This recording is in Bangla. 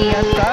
Yes, sir.